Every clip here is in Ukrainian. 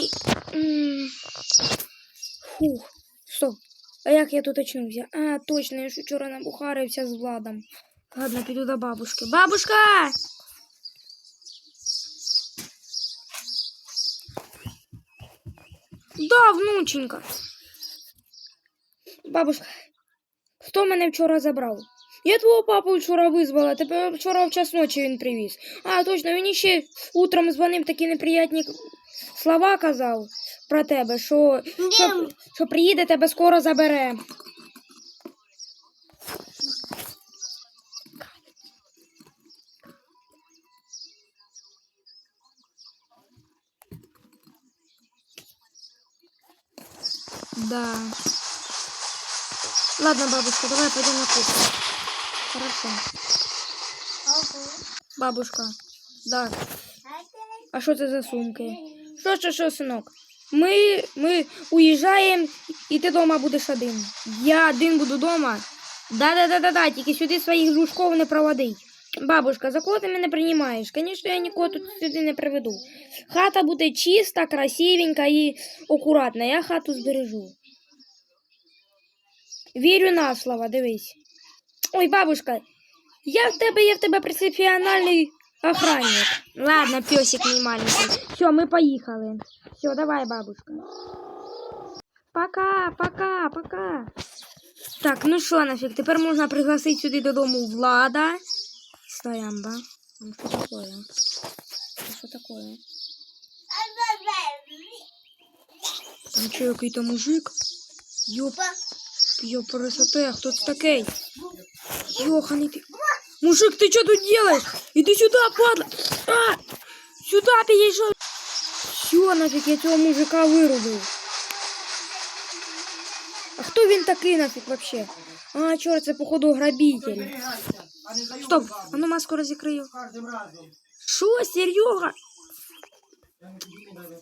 Ой. Фух. Стоп. А як я тут очнувся? А, точно, я ж вчора набухарився з Владом. Ладно, піду до бабушки. Бабушка! Да, внученька. Бабушка, хто мене вчора забрав? Я твого папу вчора визвала, тебе вчора в час ночі він привіз. А, точно, він ще утром дзвонив такі неприятні слова казав про тебе, що, що, що приїде, тебе скоро забере. Да. Ладно, бабушка, давай пойдем на кухню. Хорошо. Бабушка, да. А що це за сумки? Що, що, що, синок? Ми, ми уїжджаємо, і ти вдома будеш один. Я один буду вдома. Да-да-да-да-да, тільки сюди своїх дружков не проводить. Бабушка, за кого ти мене приймаєш? Звісно, я нікого тут сюди не приведу. Хата буде чиста, красивенька і акуратна. Я хату збережу. Вірю на слово, дивись. Ой, бабушка, я в тебе, я в тебе професіональний охранник. Ладно, песик мій маленький. Все, ми поїхали. Все, давай, бабушка. Пока, пока, пока. Так, ну що нафіг, тепер можна пригласити сюди додому Влада. Стоямба. Ну що такое? Ну, Що такое? Там що, який то мужик? Йоп, йоп, пересоте, хто це такий? Йоханий ты. Мужик, ты что тут делаешь? Иди сюда, падла. А! Сюда перешел. Все, нафиг, я цього мужика вирубив. А хто він такий нафиг вообще? А, чорт, це походу грабитель. Стоп, а ну маску розікрию. Що, Серега?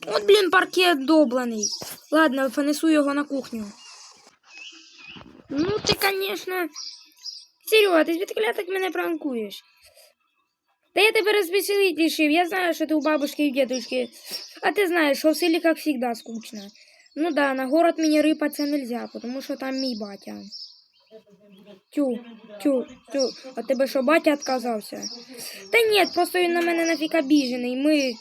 От, блін, паркет доблений. Ладно, понесу його на кухню. Ну, ти, конечно... Серега, ти звідки так мене пранкуєш? Та я тебе розвеселить рішив. Я знаю, що ти у бабушки і дедушки. А ти знаєш, що в селі, як завжди, скучно. Ну да, на город мені рипатися нельзя, тому що там мій батя. Тю, тю, тю. А тебе що, батя відказався? Та ні, просто він на мене нафіг обіжений. Ми.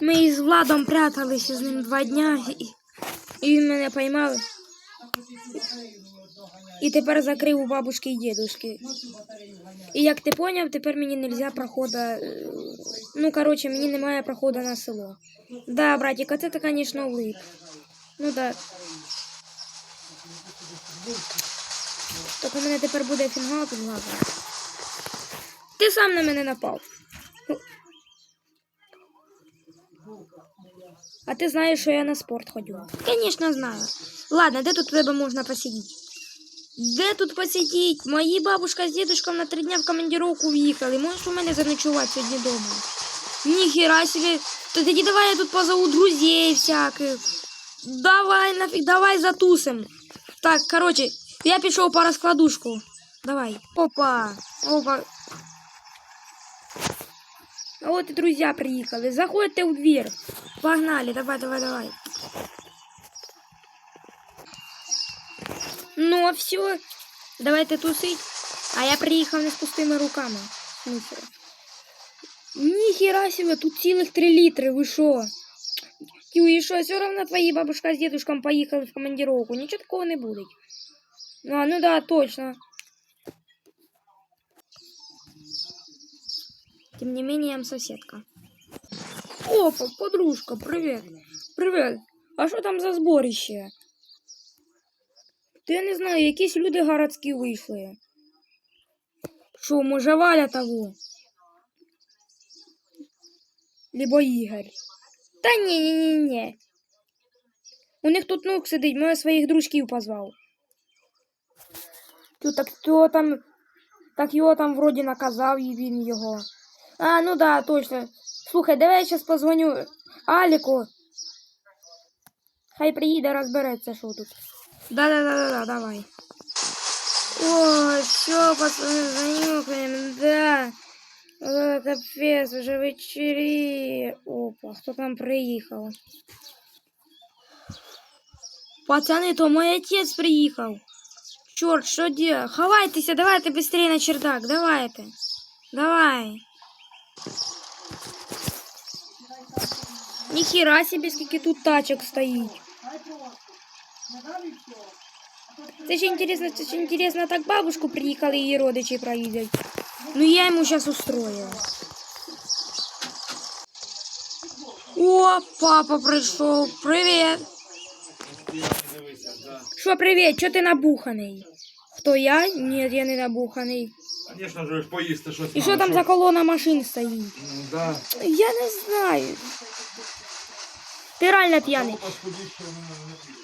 Ми із Владом пряталися з ним два дня, і, і він мене поймав. І тепер закрив у бабушки і дедушки. І як ти поняв, тепер мені нельзя прохода. е, Ну, коротше, мені немає проходу на село. Да, братик, а це ти, конечно, влип. Ну да. Так у мене тепер буде фінгал під глазом. Ти сам на мене напав. А ти знаєш, що я на спорт ходю? Конечно, знаю. Ладно, де тут тебе можна посидіти? Де тут посидіть? Мої бабушка з дідушком на три дня в командировку в'їхали. Можеш у мене заночувати сьогодні вдома? Ніхера собі. То тоді давай я тут позову друзей всяких. Давай нафіг, давай затусим. Так, короче, я пішов по розкладушку. Давай. Опа. Опа. А вот и друзья приехали. Заходите в дверь. Погнали, давай, давай, давай. Ну, все. Давайте тусить. А я приїхав не з пустими руками. В смысле? Ніхера себе, тут цілих три літри, ви що? Тю, і що, все равно твої бабушка з дедушком поїхали в командировку. Нічого такого не буде. А, ну да, точно. Тем не менее, я соседка. Опа, подружка, привет. Привет. А що там за зборище? Я не знаю, якісь люди городські вийшли. Що, може, Валя того? Либо Ігор. Та ні, ні, ні, ні. У них тут нук сидить, моє своїх дружків позвав. То так то там. Так його там вроді наказав і він його. А, ну да, точно. Слухай, давай я зараз позвоню Аліку. Хай приїде, розбереться, що тут. Да-да-да-да, давай. О, все, пацаны, занюхаем, да. О, капець, вже вечері. Опа, хто там приїхав? Пацани, то мой отець приїхав. Чорт, що делать? Ховайтеся, давайте быстрее на чердак, давайте. Давай. Ніхіра собі, скільки тут тачок стоїть. Це ще інтересно, це ще інтересно, так бабушку приїхали її родичі провідати. Ну я йому зараз устрою. О, папа прийшов. Привіт. Що, привіт? Чого ти набуханий? Хто я? Ні, я не набуханий. Звісно ж, поїсти щось. І що там за колона машин стоїть? Ну, да. Я не знаю. Ти реально п'яний.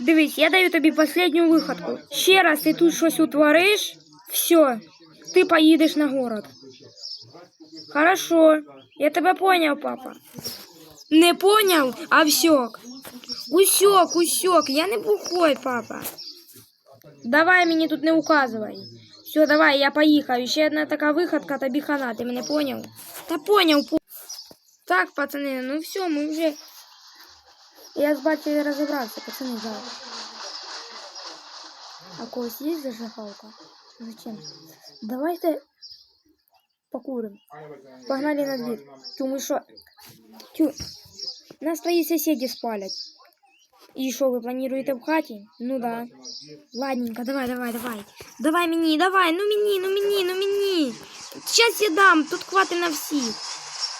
Дивись, я даю тобі останню виходку. Ще раз ти тут щось утвориш, все, ти поїдеш на город. Хорошо, я тебе поняв, папа. Не поняв, а всьок. Усьок, усьок, я не бухой, папа. Давай мені тут не указывай. Все, давай, я поїхав. Ще одна така виходка, тобі хана, ти мене поняв? Та поняв, по... Так, пацани, ну все, ми вже. Я з батьком розібрався, пацани, зараз. А у когось є зажигалка? Зачем? Давайте покурим. Погнали на дверь. Тю, мы шо? Тю, нас твои соседи спалят. И что, вы планируете в хате? Ну да. Ладненько, давай, давай, давай. Давай мені, давай, ну мені, ну мені, ну мені. Сейчас я дам, тут хватит на всіх.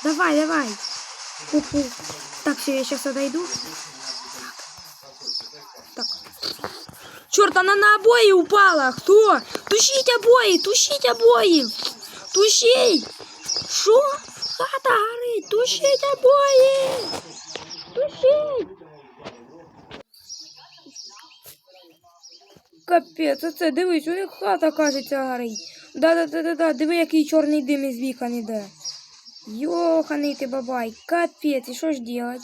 Давай, давай. Фу-фу. Так, все, я сейчас отойду. Так. Черт, она на обои упала. Кто? Тушить обои, тушить обои. Тушить. Що? Хата горить. Тушить обои. Тушить. Капець, оце дивись, них хата, кажеться, горить. Да-да-да-да-да, диви, який чорний дим із вікон іде. Йоханий ти бабай, капець, і що ж делать?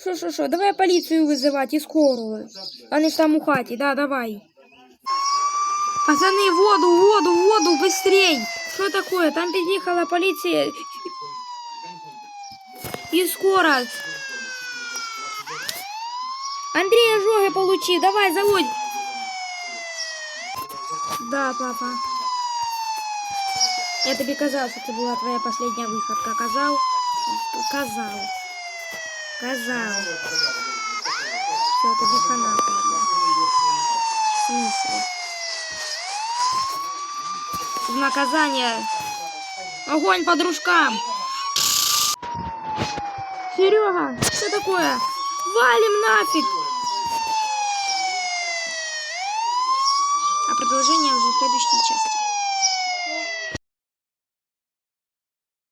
Що, що, що, давай поліцію визивати і скору. Вони ж там у хаті, да, давай. Пацаны, воду, воду, воду, быстрей! Что такое? Там подъехала полиция. И скоро. Андрей ожоги получи, давай, заводь. Да, папа. Я тобі казав, що це була твоя последня виходка. Казав? Казав. Казав. Все, тобі хана, папа. В смысле? В наказание. Огонь по дружкам. Серега, что такое? Валим нафиг. А продолжение уже в следующем